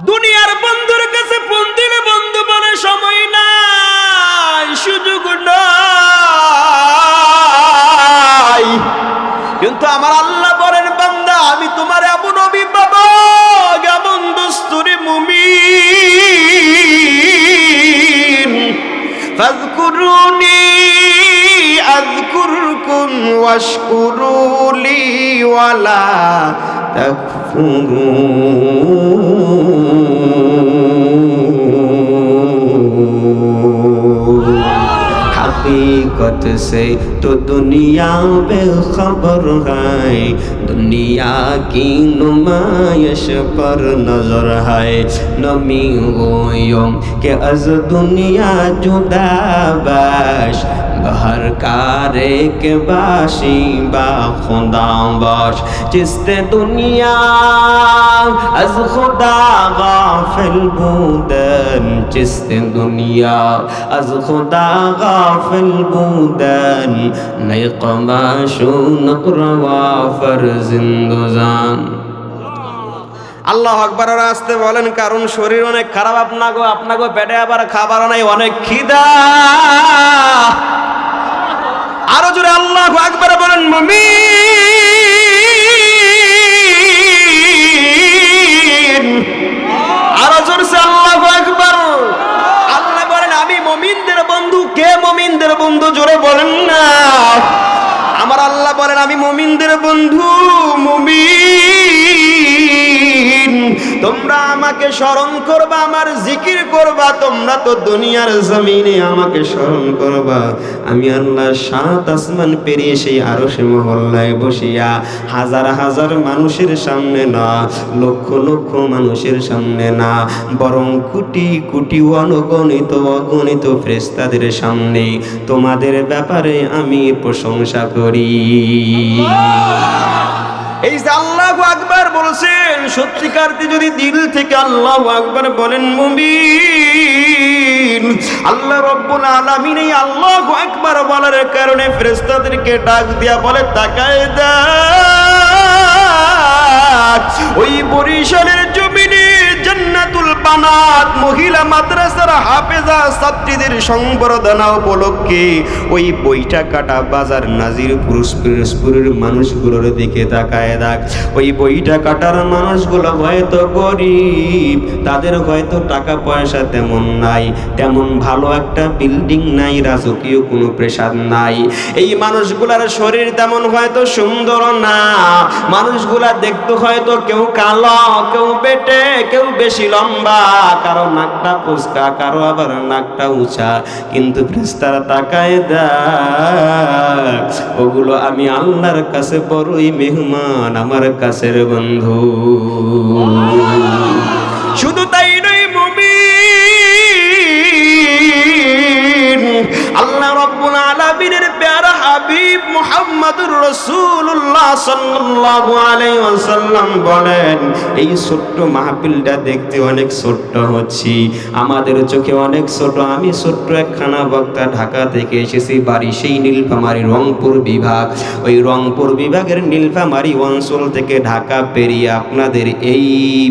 দুনিয়ার से तो दुनिया बेखबर है दुनिया की नुमाइश पर नजर है नमी गोयों के अज दुनिया जुदा बाश ہر کار ایک باشی با خدا باش جست دنیا از خدا غافل بودن جست دنیا از خدا غافل بودن نیق باشو نقروا فرزند زان আল্লাহ আকবরের আসতে বলেন কারণ শরীর অনেক খারাপ আপনাগো আপনাগো পেটে আবার খাবার নাই অনেক খিদা আরও জোরে আল্লাহ আকবার বলেন মমি আরও জোরসে আল্লাহ আকবর। আল্লাহ বলেন, আমি মমিনদের বন্ধু, কে মমিনদের বন্ধু? জোরে বলেন না। আমার আল্লাহ বলেন, আমি মমিনদের বন্ধু, মুমিন। তোমরা আমাকে স্মরণ করবা, আমার জিকির করবা, তোমরা তো দুনিয়ার জমিনে আমাকে স্মরণ করবা। আমি আল্লাহ সাত আসমান পেরিয়ে সেই আরও সে মহল্লায় বসিয়া হাজার হাজার মানুষের সামনে না, লক্ষ লক্ষ মানুষের সামনে না, বরং কোটি কোটি অনগণিত অগণিত ফ্রেস্তাদের সামনে তোমাদের ব্যাপারে আমি প্রশংসা করি। এই যে আল্লাহ আকবার বলছেন, সত্যিকারতে যদি দিল থেকে আল্লাহ আকবার বলেন, মুমিন, আল্লাহ রব্বুল আলামিন এই আল্লাহ আকবর বলার কারণে ফেরেশতাদেরকে ডাক দিয়া বলে, তাকায় দা ওই বরিশালের জান্নাতুল বানাত মহিলা মাদ্রাসার হাফেজা ছাত্রীদের সংবর্ধনা উপলক্ষে ওই বইটা কাটা বাজার নাজির পুরুষ পিরোজপুরের মানুষগুলোর দিকে তাকায় দেখ। ওই বইটা কাটার মানুষগুলো হয়তো গরিব, তাদের হয়তো টাকা পয়সা তেমন নাই, তেমন ভালো একটা বিল্ডিং নাই, রাজকীয় কোনো প্রেসাদ নাই। এই মানুষগুলার শরীর তেমন হয়তো সুন্দর না, মানুষগুলা দেখতে হয়তো কেউ কালো, কেউ বেটে, কেউ বেশি লম্বা কারও নাকটা পুচকা কারও আবার নাকটা উঁচা। কিন্তু ফ্রেস্তারা তাকায় দেখ, ওগুলো আমি আল্লাহর কাছে বড়ই মেহমান, আমার কাছের বন্ধু। শুধু তাই নয়, মুমিন। আল্লাহ রব্বুল আলামিনের প্যারা হাবিব মুহাম্মদুর রাসূলুল্লাহ সাল্লাল্লাহু আলাইহি ওয়াসাল্লাম বলেন, এই ছোট্ট মাহফিলটা দেখতে অনেক ছোট্ট হচ্ছি। আমাদের চোখে অনেক ছোট। আমি ছোট্ট একখানা বক্তা ঢাকা থেকে এসেছি, বাড়ি সেই নীলফামারী রংপুর বিভাগ। ওই রংপুর বিভাগের নীলফামারী অঞ্চল থেকে ঢাকা পেরিয়ে আপনাদের এই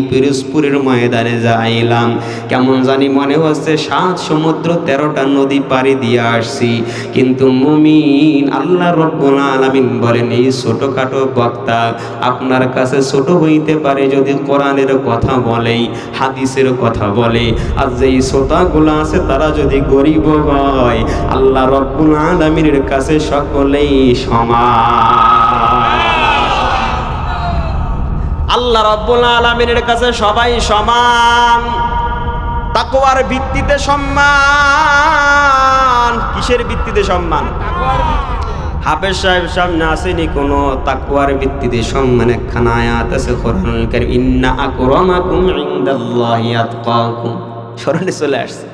পিরোজপুরের ময়দানে যাইলাম। কেমন জানি মনে হচ্ছে সাত সমুদ্র তেরোটা নদী পাড়ি দিয়ে আসছি। কিন্তু মুমিন আল্লাহ রব্বুল আলামিন বলেন, এই ছোটখাটো বক্তা আপনার কাছে ছোট হইতে পারে যদি কোরআনের কথা বলে, হাদিসের কথা বলে। আর যেই শ্রোতাগুলো আছে তারা যদি গরিব হয়, আল্লাহ রব্বুল আলামিনের কাছে সকলেই সমান। আল্লাহ রব্বুল আলমিনের কাছে সবাই সমান। তাকওয়ার ভিত্তিতে সম্মান কিসের ভিত্তিতে সম্মান হাফেজ সাহেব সামনে আসেনি, কোনো তাকুয়ার ভিত্তিতে সম্মান একখানা আয়াত আছে কোরআনুল কারীম, ইন্না আকরামাকুম ইনদাল্লাহি আতকাকুম। স্মরণে চলে আসছে।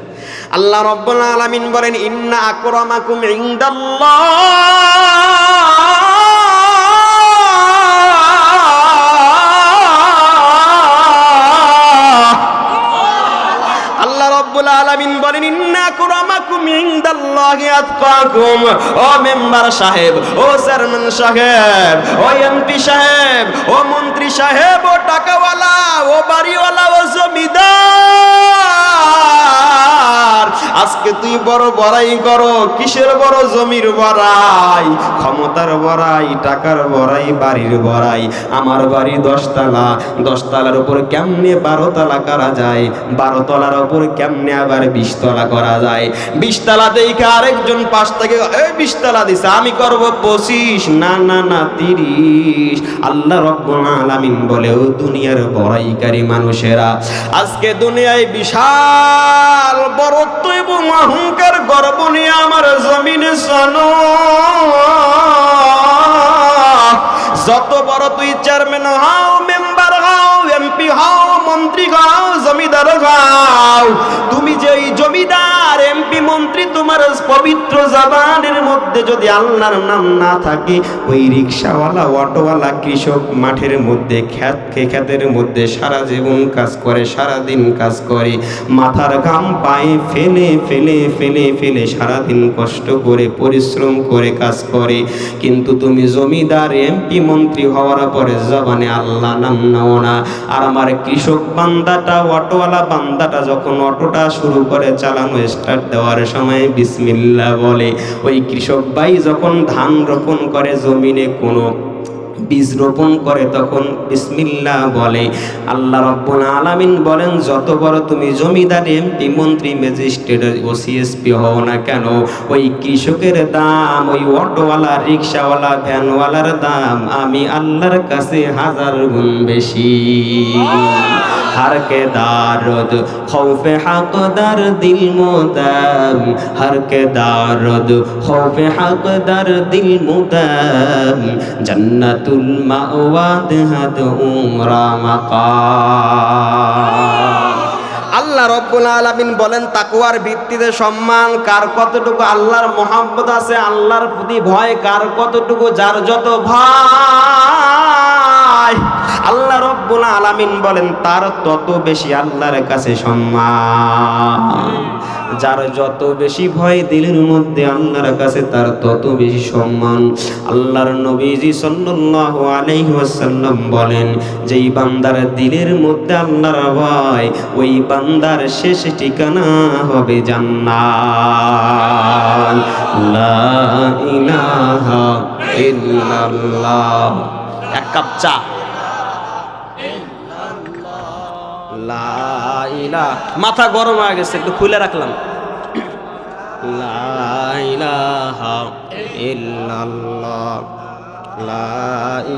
আল্লাহ রব্বুল আলামিন বলেন, ইন্না আকরামাকুম ইনদাল্লাহ। ইনদাল্লাহি আতকাকুম ও মেম্বার সাহেব, ও চেয়ারম্যান সাহেব, ও এমপি সাহেব, ও মন্ত্রী সাহেব, ও টাকাওয়ালা, ও বাড়িওয়ালা, ও জমিদার। বড় বড়াই করো, কিসের বড় জমির বড়াই? ক্ষমতার বড়াই, টাকার বড়াই, বাড়ির বড়াই। আমার বাড়ি দশতলা, দশতলার উপর কেমনে বারো তলা করা যায়? বারো তলার উপর কেমনে আবার বিশতলা করা যায়? বিশতলা দেখে আরেকজন পাশ থেকে, এই বিশতলা দিছে, আমি করব পঁচিশ, না না না, তিরিশ। আল্লাহ রব্বুল আলামিন বলেও দুনিয়ার বড়াইকারী মানুষেরা, আজকে দুনিয়ায় বিশাল বরত্ব এবং অহংকার গর্ব নিয়ে আমার জমিনে শোনো। যত বড় তুই চেয়ারম্যান হও মেম্বার হও এমপি হও, মন্ত্রী হও, জমিদার হও। তোমার পবিত্র জবানের মধ্যে যদি আল্লাহর নাম না থাকে, ওই রিক্সাওয়ালা, অটোওয়ালা কৃষক মাঠের মধ্যে, খ্যাত খেতের মধ্যে সারা জীবন কাজ করে সারা দিন কাজ করে, মাথার ঘাম পায়ে ফেলে ফেলে ফেলে ফেলে সারাদিন কষ্ট করে, পরিশ্রম করে কাজ করে। কিন্তু তুমি জমিদার এমপি মন্ত্রী হওয়ার পরে জবানে আল্লাহ নাম নাও না। আর আমার কৃষক বান্দাটা, অটোওয়ালা বান্দাটা যখন অটোটা শুরু করে চালানো স্টার্ট দেওয়ার সময় বিসমিল্লা বলে। ওই কৃষক ভাই যখন ধান রোপণ করে জমিনে কোনো বীজ রোপণ করে তখন বিসমিল্লা বলে। আল্লাহ রব্বুল আলামিন বলেন, যত বড় তুমি জমিদার এমপি মন্ত্রী, ম্যাজিস্ট্রেট ওসিএসপি হও না কেন? ওই কৃষকের দাম, ওই অটোওয়ালা, রিক্সাওয়ালা, ভ্যানওয়ালার দাম আমি আল্লাহর কাছে হাজার গুণ বেশি। হার কে দারদ, খৌফে হাকদার দিল دل হার কে দারদ, খৌফে হাকদার দিল در دل জান্নাতুল মাওয়া দেহাত উমরা মাকা আল্লাহ রব্বুল আলামিন বলেন তাকুয়ার ভিত্তিতে সম্মান, কার কতটুকু আল্লাহর মোহাম্মত আছে, আল্লাহর প্রতি ভয়, কার কতটুকু যার যত ভয়, আল্লাহ রব্বুল আলামিন বলেন, তার তত বেশি আল্লাহর কাছে সম্মান। যার যত বেশি ভয় দিলের মধ্যে আল্লাহর কাছে, তার তত বেশি সম্মান। আল্লাহর নবীজি সাল্লাল্লাহু আলাইহি ওয়াসাল্লাম বলেন, যেই বান্দার দিলের মধ্যে আল্লাহর ভয়, ওই বান্দার শেষ ঠিকানা হবে জান্নাত। লা ইলাহা ইল্লাল্লাহ। এক কাপ চা। মাথা গরম হয়ে গেছে, একটু খুলে রাখলাম। ইল্লাল্লাহ। লা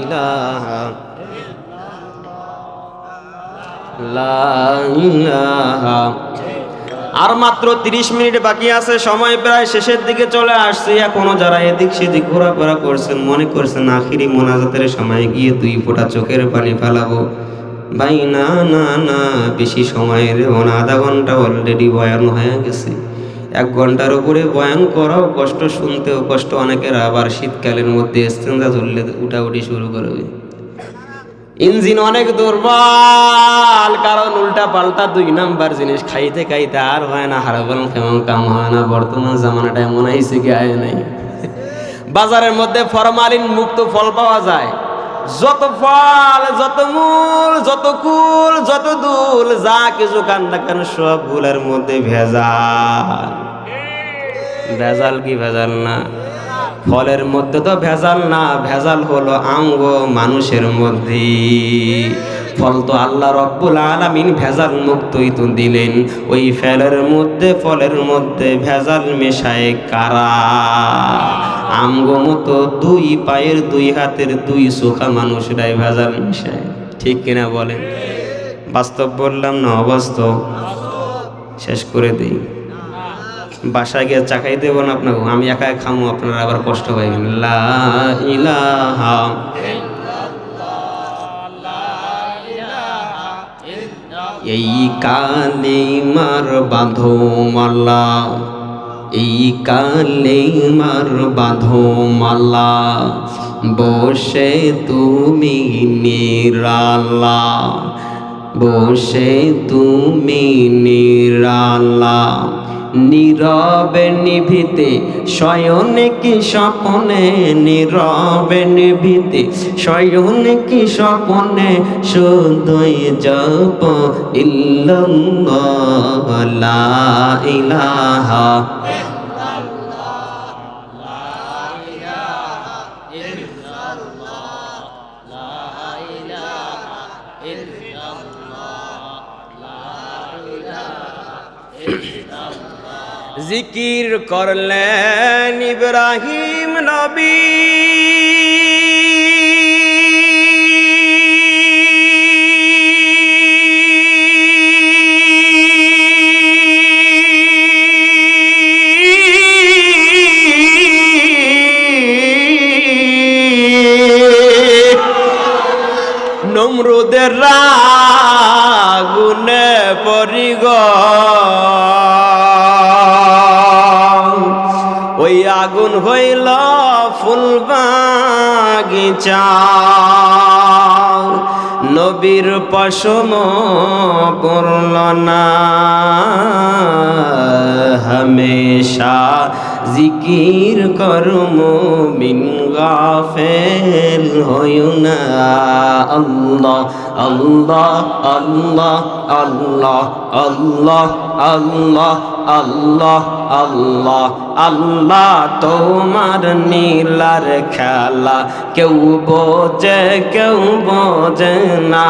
ইলাহা আর মাত্র তিরিশ মিনিট বাকি আছে, সময় প্রায় শেষের দিকে চলে আসছে। এখনও যারা এদিক সেদিক ঘোরাফেরা করছেন, মনে করছেন আখিরি মোনাজাতের সময় গিয়ে দুই ফোঁটা চোখের পানি ফেলাবো। ভাই, না না না, বেশি সময় রেব না। আধা ঘণ্টা অলরেডি বয়ান হয়ে গেছে। এক ঘণ্টার উপরে বয়ান করাও কষ্ট, শুনতেও কষ্ট। অনেকের আবার শীতকালের মধ্যে এস্তেঞ্জা ধরলে উঠাউঠি শুরু করবে। ইঞ্জিন অনেক দুর্বল, কারণ উল্টা পাল্টা দুই নাম্বার জিনিস খাইতে খাইতে আর হয় না। হারাবল কেমন কাম হয় না, বর্তমান জামানাটা এমন আইসে কি আয় নাই। বাজারের মধ্যে ফরমালিন মুক্ত ফল পাওয়া যায়। যত ফল, যত মূল, যত কুল, যত দুল, যা কিছু কান্দা কেন সবগুলোর মধ্যে ভেজাল। ভেজাল কি ভেজাল না? ফলের মধ্যে তো ভেজাল না, ভেজাল হলো আঙ্গ মানুষের মধ্যে। ফল তো আল্লাহ রব্বুল আলামিন ভেজাল মুক্তই তো দিলেন। ওই ফলের মধ্যে ফলের মধ্যে ভেজাল মেশায় কারা? আমগো মতো দুই পায়ের, দুই হাতের, দুই চোখা মানুষরাই ভেজাল মেশায়। ঠিক কিনা বলেন? বাস্তব বললাম না, অবাস্তব। শেষ করে দিই। বাসায় গিয়ে চাকাই দেবো না আপনাকে। আমি একা খামো, আপনারা আবার কষ্ট পাইবেন লা ইলাহা এই কালে মার বাঁধো মাল্লা। এই কালে মার বাঁধো মাল্লা। বসে তুমি নিরালা। বসে তুমি নিরালা। নীরবে নিভিতে শয়নে কি স্বপনে? নীরবে নিভিতে শয়নে কি স্বপনে? শুধুই জপ ইল্লাল্লাহ ইলাহা জিকির করলেন ইব্রাহিম নবী। নমরুদের রাগুনে পরিগ আগুন হইল ফুল নবীর পশম পড়ল না। হমেশা জিকির করম মিন গাফেল হইও না। আল্লাহ আল্লাহ আল্লাহ আল্লাহ আল্লাহ আল্লাহ আল্লাহ আল্লাহ আল্লাহ তোমার নীলার খেলা। কেউ বোঝে কেউ বোঝে না,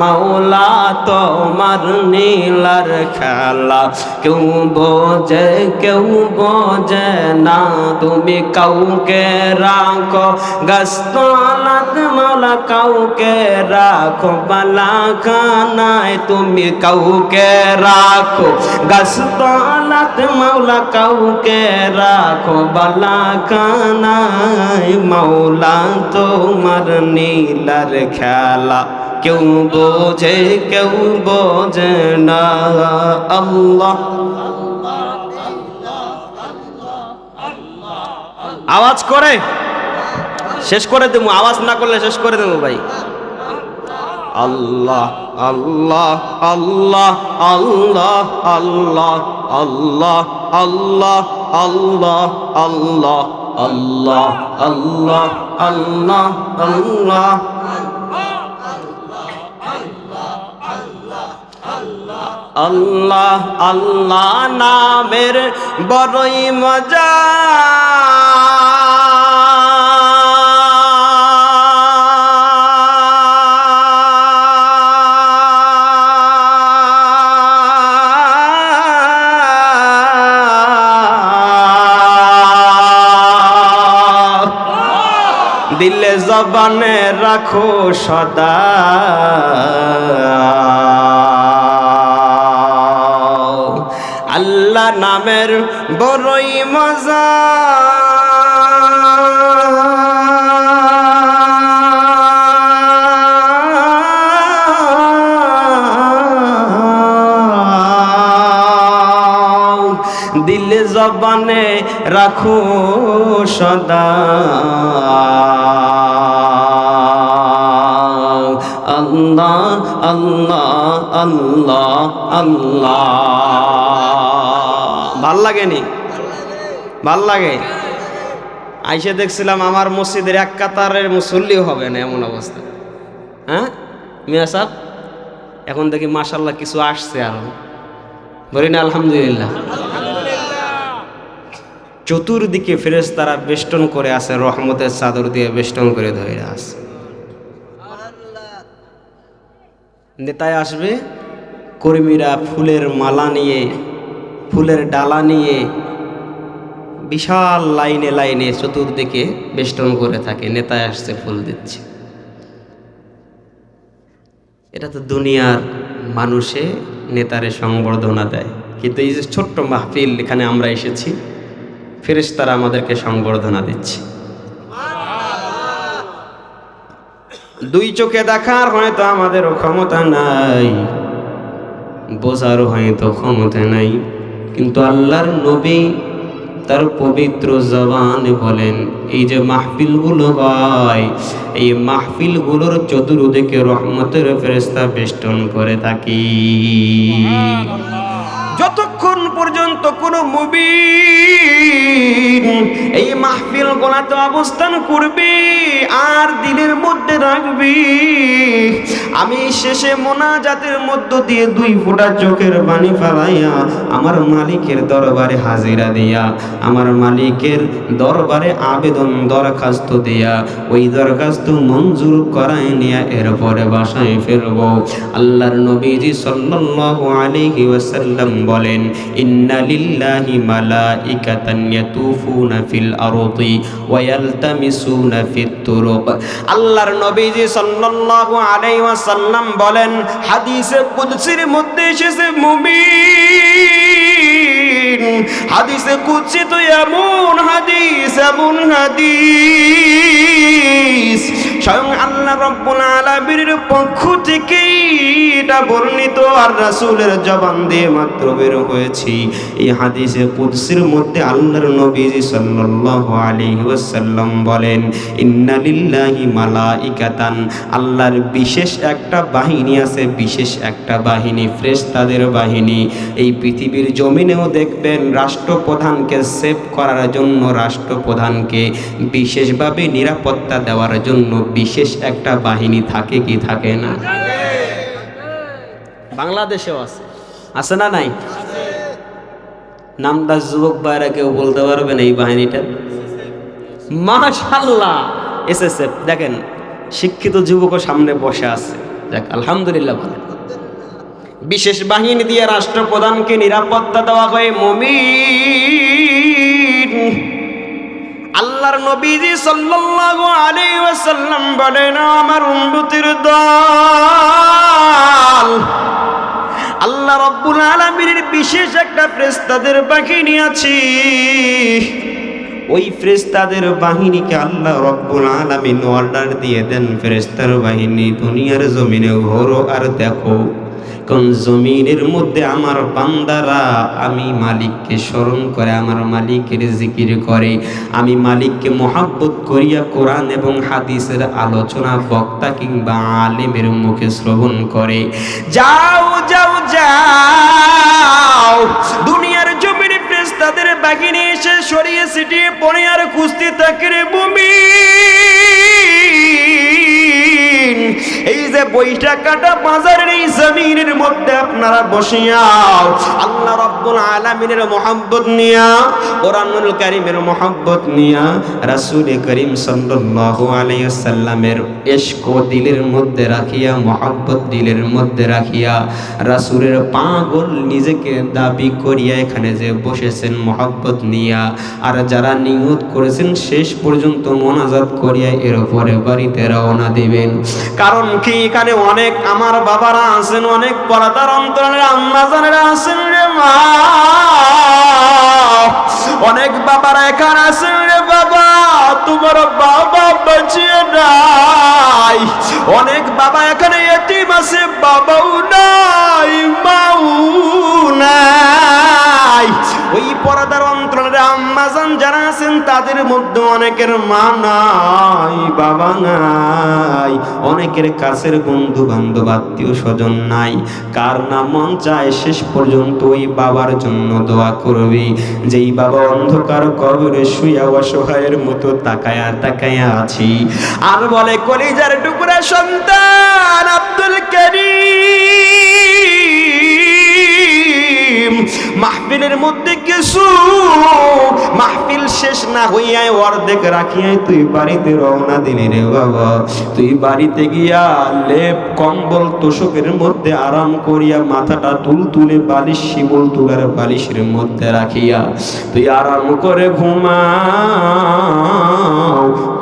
মাওলা তোমার নীলার খেলা। কেউ বোঝে কেউ বোঝে না তুমি কাউকে রাখো। গাছতলাত মাওলা কাউকে রাখো বালা খানায় তুমি কাউকে রাখো। গাছতলাত মাওলা কাউকে রাখো বালা খানায় মাওলা তোমার নীলার খেলা। কেউ বোঝে কেউ বোঝে না, আল্লাহ। আওয়াজ করে শেষ করে দেবো আওয়াজ না করলে শেষ করে দেবো ভাই আল্লাহ আল্লাহ আল্লাহ আল্লাহ আল্লাহ আল্লাহ আল্লাহ আল্লাহ আল্লাহ আল্লাহ আল্লাহ আল্লাহ আল্লাহ আল্লাহ আল্লাহ নামের বড়ই মজা। দিলে জবানে রাখো সদা। নামের বড়ই মজা। দিলে জবানে রাখো সদা। আল্লাহ আল্লাহ আল্লাহ আল্লাহ। ভালো লাগেনি? ভালো লাগে? আইসে দেখছিলাম আমার মসজিদের এক কাতারের মুসল্লিও হবে না এমন অবস্থা। হ্যাঁ? মিয়া সাহ এখন দেখি মাসাল্লাহ কিছু আসছে আরও। বলি না, আলহামদুলিল্লাহ। চতুর্দিকে ফেরেস তারা বেষ্টন করে আছে, রহমতের চাদর দিয়ে বেষ্টন করে ধরে আছে। নেতায় আসবে, কর্মীরা ফুলের মালা নিয়ে ফুলের ডালা নিয়ে বিশাল লাইনে লাইনে চতুর্দিকে বেষ্টন করে থাকে, নেতায় আসছে ফুল দিচ্ছে। এটা তো দুনিয়ার মানুষে নেতারে সংবর্ধনা দেয়। কিন্তু এই যে ছোট্ট মাহফিল এখানে আমরা এসেছি, ফেরেশতারা আমাদেরকে সংবর্ধনা দিচ্ছে। দুই চোখে দেখার হয়তো আমাদেরও ক্ষমতা নাই বোঝারও হয়তো ক্ষমতা নাই। কিন্তু আল্লাহর নবী তার পবিত্র জবান বলেন, এই যে মাহফিলগুলো হয়, এই মাহফিলগুলোর চতুর্দিকে রহমতের ফেরেস্তা বেষ্টন করে থাকি। যতক্ষণ পর্যন্ত কোনো মুবি এই মাহফিল গোলাতে অবস্থান করবে আর দিনের মধ্যে রাখবি। আমি শেষে মোনাজাতের মধ্য দিয়ে দুই ফোঁটা চোখের পানি ফেলাইয়া আমার মালিকের দরবারে হাজিরা দিয়া, আমার মালিকের দরবারে আবেদন দরখাস্ত দিয়া, ওই দরখাস্ত মঞ্জুর করায় নিয়ে এরপরে বাসায় ফিরব। আল্লাহর নবীজি সাল্লাল্লাহু আলাইহি ওয়াসাল্লাম বলেন, ইন্না লিল্লাহি মালাইকাতান ইয়াতুফুনা ফিল আরদি। ওয়া ইয়ালতামিসুনা ফিত আল্লাহর নবীজি সাল্লাল্লাহু আলাইহি ওয়াসাল্লাম বলেন, হাদিসে কুদসির মধ্যে এসেছে মুমিন। হাদিসে কুদসি তো এমন হাদিস এমন হাদিস। স্বয়ং রব্বুল পক্ষ থেকেই এটা বর্ণিত আর রাসূলের জবান দিয়ে মাত্র বের হয়েছি। এই হাদিসে কুদসির মধ্যে আল্লাহর নবীজি সাল্লাল্লাহু আলাইহি ওয়াসাল্লাম বলেন, ইন্না লিল্লাহি মালাইকাতান। আল্লাহর বিশেষ একটা বাহিনী আছে, বিশেষ একটা বাহিনী, ফ্রেশতাদের বাহিনী। এই পৃথিবীর জমিনেও দেখবেন রাষ্ট্রপ্রধানকে সেভ করার জন্য, রাষ্ট্রপ্রধানকে বিশেষভাবে নিরাপত্তা দেওয়ার জন্য বিশেষ একটা বাহিনী থাকে কি থাকে না? বাংলাদেশেও আছে। আছে না নাই? নামটা যুবক বাইরা কেউ বলতে পারবেন এই বাহিনীটা? মাশাল্লাহ এসএসএফ। দেখেন, শিক্ষিত যুবকও সামনে বসে আছে। দেখ আলহামদুলিল্লাহ ভালো। বিশেষ বাহিনী দিয়ে রাষ্ট্রপ্রধানকে নিরাপত্তা দেওয়া হয় মমিন। আল্লাহর নবীজি সাল্লাল্লাহু আলাইহি ওয়াসাল্লাম বলেন, আমার উম্মতের দল। আল্লাহ রব্বুল আলামিনের বিশেষ একটা ফেরেশতাদের বাহিনী আছে। ওই ফেরেশতাদের বাহিনীকে আল্লাহ রব্বুল আলামিন অর্ডার দিয়ে দেন, ফেরেশতার বাহিনী দুনিয়ার জমিনে ঘোরো আর দেখো। কোন জমিনের মধ্যে আমার বান্দারা, আমি মালিককে স্মরণ করে, আমার মালিকের জিকির করে। আমি মালিককে মহাব্বত করিয়া কোরআন এবং হাদিসের আলোচনা বক্তা কিংবা আলেমের মুখে শ্রবণ করে। যাও যাও যাও। দুনিয়ার জমির প্রেস তাদের বাগিনে এসে সরিয়ে সিটিয়ে পড়ে আর কুস্তি রে ভূমি। এই যে বইটা কাটা বাজারের এই জমিনের মধ্যে আপনারা বসিয়াও আল্লাহ রব্বুল আলামিনের মোহাব্বত নিয়া, কোরআনুল কারীমের মোহাব্বত নিয়া, রাসূল করিম সাল্লাল্লাহু আলাইহি সাল্লামের ইশক দিলের মধ্যে রাখিয়া, মোহাব্বত দিলের মধ্যে রাখিয়া, রাসূলের পাগল নিজেকে দাবি করিয়া এখানে যে বসেছেন, মোহাব্বত নিয়া, আর যারা নিয়ত করেছেন, শেষ পর্যন্ত মোনাজাত করিয়া এর উপরে বাড়িতে রওনা দিবেন। কারণ কি? এখানে অনেক আমার বাবারা আছেন, অনেক পরাদার অন্তরের আম্মা জানেরা আছেন রে মা। অনেক বাবারা এখানে আছেন রে বাবা, তোমার বাবা বাঁচিয়ে নাই। অনেক বাবা এখানে এতিম আছে, বাবাও নাই, মাও নাই। ওই পরাদার অন্তরের আম্মাজান যারা আছেন তাদের মধ্যে অনেকের মা নাই, বাবা নাই। অনেকের কাছের বন্ধু বান্ধব আত্মীয় স্বজন নাই। কার না মন চায় শেষ পর্যন্ত ওই বাবার জন্য দোয়া করবি। যেই বাবা অন্ধকার কবরে শুয়া অসহায়ের মতো তাকায়া তাকায়া আছি। আর বলে, কলিজার টুকরা সন্তান আব্দুল করিম মাহফিলের মধ্যে কিছু মাহফিল শেষ না হইয়াই অর্ধেক রাখিয়াই তুই বাড়িতে রওনা দিলি রে বাবা। তুই বাড়িতে গিয়া লেপ, কম্বল, তোষকের মধ্যে আরাম করিয়া মাথাটা তুল তুলে বালিশ, শিমুল তুলার বালিশের মধ্যে রাখিয়া তুই আরাম করে ঘুমা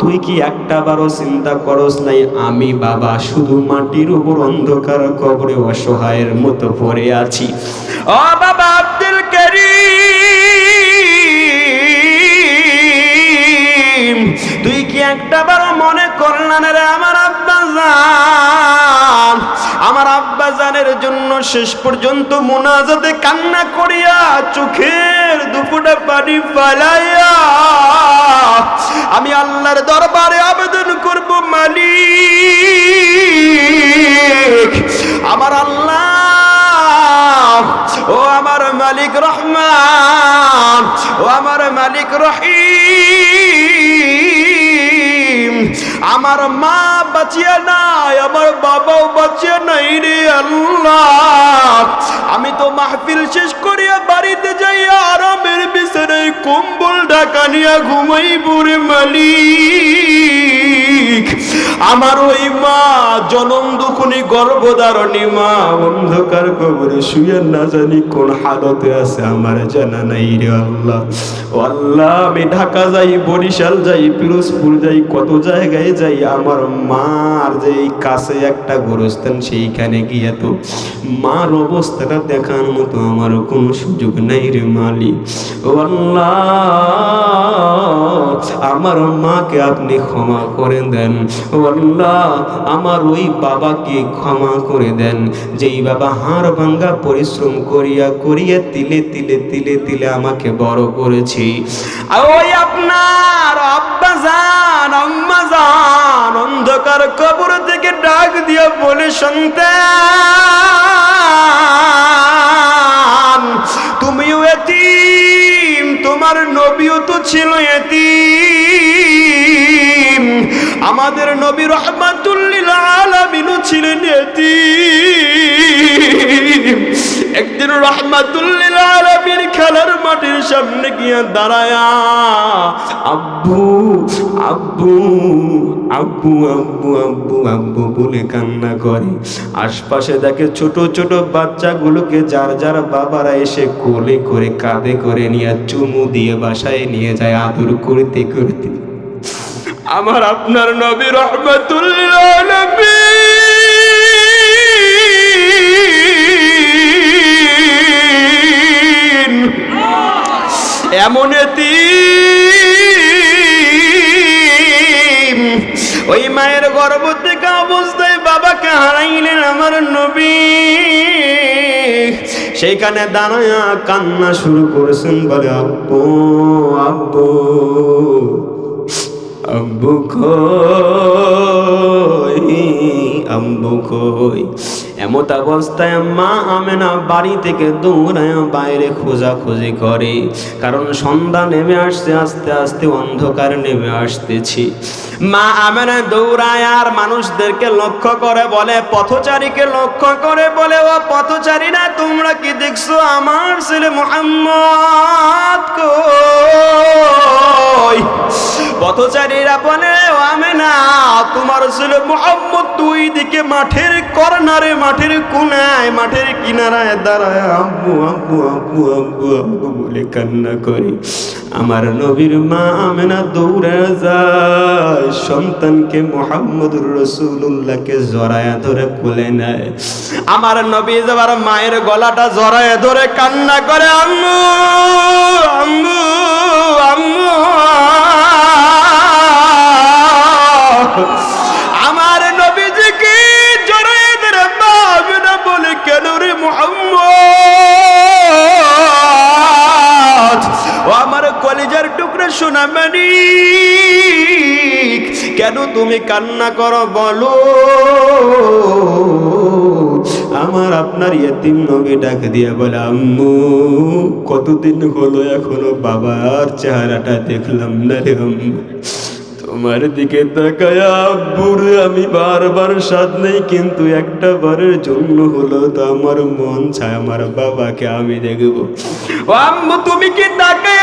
তুই কি একটা বারো চিন্তা করস নাই? আমি বাবা শুধু মাটির উপর অন্ধকার কবরে অসহায়ের মতো পড়ে আছি। ও বাবা! একটা বার মনে করলেন রে আমার আব্বা জান। আমার আব্বা জানের জন্য শেষ পর্যন্ত মোনাজাতে কান্না করিয়া চোখের দুপুরে পানি ফালাইয়া আমি আল্লাহর দরবারে আবেদন করব, মালিক। আমার আল্লাহ, ও আমার মালিক রহমান, ও আমার মালিক রহিম। আমার মা বাঁচিয়ে নাই, আমার বাবাও বাঁচিয়ে নাই রে আল্লাহ। আমি তো মাহফিল শেষ করিয়া বাড়িতে যাই আরামের বিছানায় কম্বল ঢাকা নিয়ে ঘুমাই বুড়ে মালিক। আমার ওই মা জনম দুখনি গর্ভধারণী মা। অন্ধকার কবরে শুয়ে না জানি কোন হালতে আছে আমার জানা নাই রে আল্লাহ। আল্লাহ, আমি ঢাকা যাই, বরিশাল যাই, পিরোজপুর যাই, কত জায়গায় যাই, আমার মার যে এই কাছে একটা গোরস্থান, সেইখানে গিয়ে তো মার অবস্থাটা দেখার মতো আমার কোনো সুযোগ নাই রে মালিক। ও আল্লাহ আমার মাকে আপনি ক্ষমা করে দেন। ও আল্লাহ আমার ওই বাবাকে ক্ষমা করে দেন। যেই বাবা হাড় ভাঙ্গা পরিশ্রম করিয়া করিয়া তিলে তিলে তিলে তিলে আমাকে বড় করেছি। ওই আপনার আব্বা যান আম্মা যান অন্ধকার কবর থেকে ডাক দিয়ে বলে, সন্তান, তুমিও এতিম তোমার নবীও তো ছিল এতিম। আমাদের নবী রহমাতুল্লিল আলামিনও ছিলেন এতি একদিন রহমাতুল্লিল আলামিন খেলার মাঠের সামনে গিয়ে দাঁড়ায়া, আব্বু আব্বু আব্বু আব্বু আব্বু আব্বু বলে কান্না করে। আশপাশে দেখে ছোট ছোট বাচ্চাগুলোকে যার যার বাবারা এসে কোলে করে, কাঁধে করে নিয়ে চুমু দিয়ে বাসায় নিয়ে যায় আদর করতে করতে। আমার আপনার নবী রহমতুল্লাহ এমন এতিম ওই মায়ের গর্ভ থেকে অবস্থায় বাবাকে হারাইলেন আমার নবী। সেইখানে দাঁড়ায় কান্না শুরু করেছেন, বলে, আব্বু আব্বু আব্বু কই? কই এমত অবস্থায় মা আমেনা বাড়ি থেকে দৌড়ায় বাইরে খোঁজাখুঁজি করে। কারণ সন্ধ্যা নেমে আসতে আস্তে আস্তে অন্ধকার নেমে আসতেছি। মা আমেনা দৌড়ায় আর মানুষদেরকে লক্ষ্য করে বলে, পথচারীকে লক্ষ্য করে বলে, ও পথচারীরা, তোমরা কি দেখছ? আমার ছেলে মোহাম্মদ কই? পথচারীরা বলে ও আমেনা, তোমার ছেলে মোহাম্মদ দুই দিকে মাঠের কর্নারে, মাঠের কোনায় মাঠের কিনারায় দাঁড়ায় আব্বু আব্বু আব্বু আব্বু আব্বু বলে কান্না করে। আমার নবীর মা আমেনা দৌড়ে যায়, সন্তানকে মোহাম্মদুর রসুল্লাহকে জড়ায়া ধরে কোলে নেয়। আমার নবী যাবার মায়ের গলাটা জড়ায় ধরে কান্না করে, আম্মু আম্মু। তুমি কান্না করো, বলো। আমার আপনার ইয়তিম নবী ডাক দিয়া বলে, আম্মু, কতদিন হলো এখনও বাবার চেহারাটা দেখলাম না রে আম্মু। তোমার দিকে তাকায়া আব্বুর আমি বারবার স্বাদ নেই, কিন্তু একটা বারের জন্য হলো তো আমার মন চায় আমার বাবাকে আমি দেখব। আম্মু, তুমি কি তাকায়া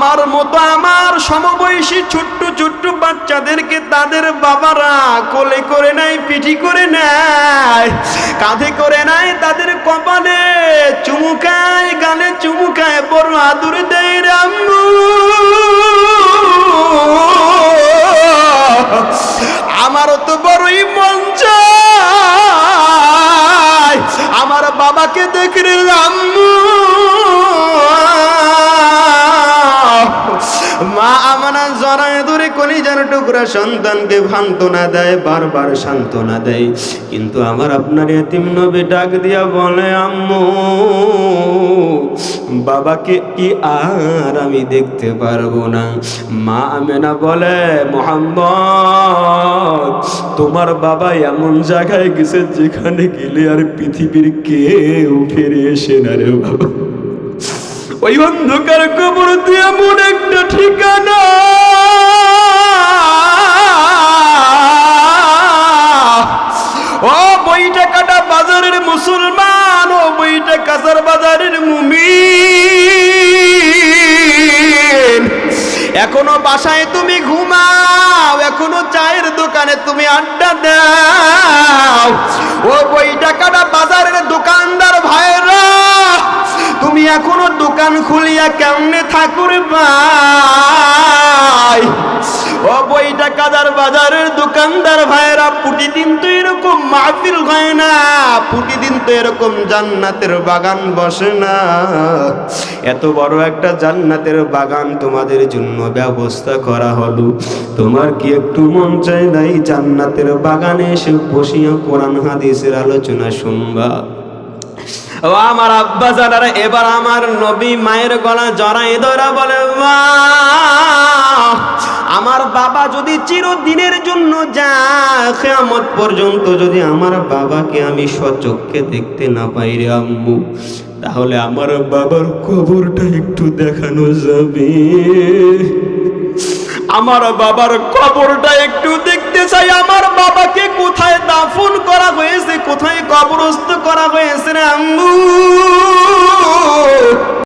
আমার মতো আমার সমবয়সী ছোট্ট ছোট্ট বাচ্চাদেরকে তাদের বাবারা কোলে করে নেয় পিঠি করে নেয় কাঁধে করে নেয় তাদের কপালে চুমুকায় গালে চুমুকায় বড় আদর দেয় রাম্মু আমারও তো বড়ই চায়, আমার বাবাকে দেখলে রাম্মু মা আমানা জড়ায় ধরে কলিজার টুকরা সন্তানকে সান্ত্বনা দেয়, বারবার সান্ত্বনা দেয়। কিন্তু আমার আপনার এতিম নবী ডাক দিয়া বলে, আম্মু, বাবাকে কি আর আমি দেখতে পারব না? মা আমেনা বলে, মোহাম্মদ, তোমার বাবা এমন জায়গায় গেছে যেখানে গেলে আর পৃথিবীর কেউ ফিরে এসে না রে বাবা। ওই অন্ধকার কবর দিয়ে এমন একটা ঠিকানা। ও বইটা কাটা বাজারের মুসলমান, ও বইটা কাঁচার বাজারের মুমিন। এখনও বাসায় তুমি ঘুমাও, এখনও চায়ের দোকানে তুমি আড্ডা দাও। ও বই টাকাটা বাজারের দোকানদার ভাইরা তুমি এখনও দোকান খুলিয়া কেমনে ঠাকুর ভাই? ও বইটা কাদার বাজারের দোকানদার ভাইরা প্রতিদিন তো এরকম মাহফিল হয় না, প্রতিদিন তো এরকম জান্নাতের বাগান বসে না। এত বড় একটা জান্নাতের বাগান তোমাদের জন্য ব্যবস্থা করা হলো। তোমার কি একটু মন চাই নাই জান্নাতের বাগানে এসে বসিয়া কোরআন, হাদিসের আলোচনা শুনবা? ও আমার আব্বা জানারা এবার আমার নবী মায়ের গলা জড়াই ধরা বলে, মা, আমার বাবা যদি চিরদিনের জন্য যা কেয়ামত পর্যন্ত যদি আমার বাবাকে আমি সচক্ষে দেখতে না পাই রে আম্মু, তাহলে আমার বাবার কবরটা একটু দেখানো যাবে। আমার বাবার কবরটা একটু দেখতে চাই। আমার বাবাকে কোথায় দাফন করা হয়েছে, কোথায় কবরস্থ করা হয়েছে রে আম্মু?